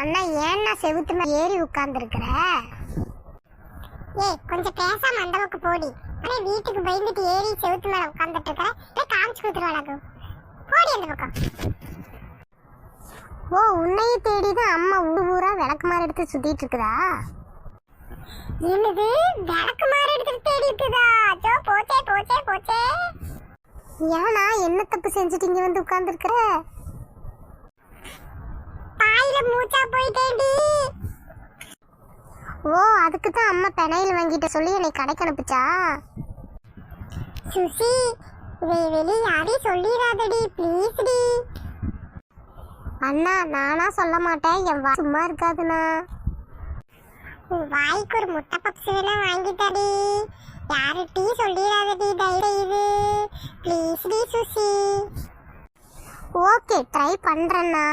அண்ணா ஏன்னா செவுத்து மேல ஏறி உட்கார்ந்துருக்குற? ஏய் கொஞ்சம் பேசாம அந்த பக்கம் போடி. அண்ணே வீட்டுக்கு பயந்துட்டு ஏறி செவுத்து மேல உட்கார்ந்துட்டு இருக்கிற போய் காமிச்சு கொடுத்துருவாடாக்கு போடி அந்த பக்கம். ஓ உன்னையே தேடி தான் அம்மா ஊர் ஊரா விளக்கு மாறு எடுத்து சுத்திட்டு இருக்குதா? என்னது? விளக்கு மாறு எடுத்து தேடி இருக்குதா ஜோ போச்சே போச்சே போச்சே. ஏன்னா என்ன தப்பு செஞ்சுட்டு இங்க வந்து உட்கார்ந்துருக்குற? மூச்சா போயிட்டேன்டி. ஓ அதுக்கு தான் அம்மா பெனையில் வாங்கிட்ட சொல்லி என்னை கடைக்கு அனுப்பிச்சா? சுசி இதை வெளியே யாரையும் சொல்லிடாதடி ப்ளீஸ் டி. அண்ணா நானா சொல்ல மாட்டேன் என் வா சும்மா இருக்காதுண்ணா. வாய்க்கு ஒரு முட்டை பப்ஸ் வேணா வாங்கிட்டாடி யாருட்டி சொல்லிடாதடி தயவு ப்ளீஸ் டி சுசி. Okay try பண்ணுறேண்ணா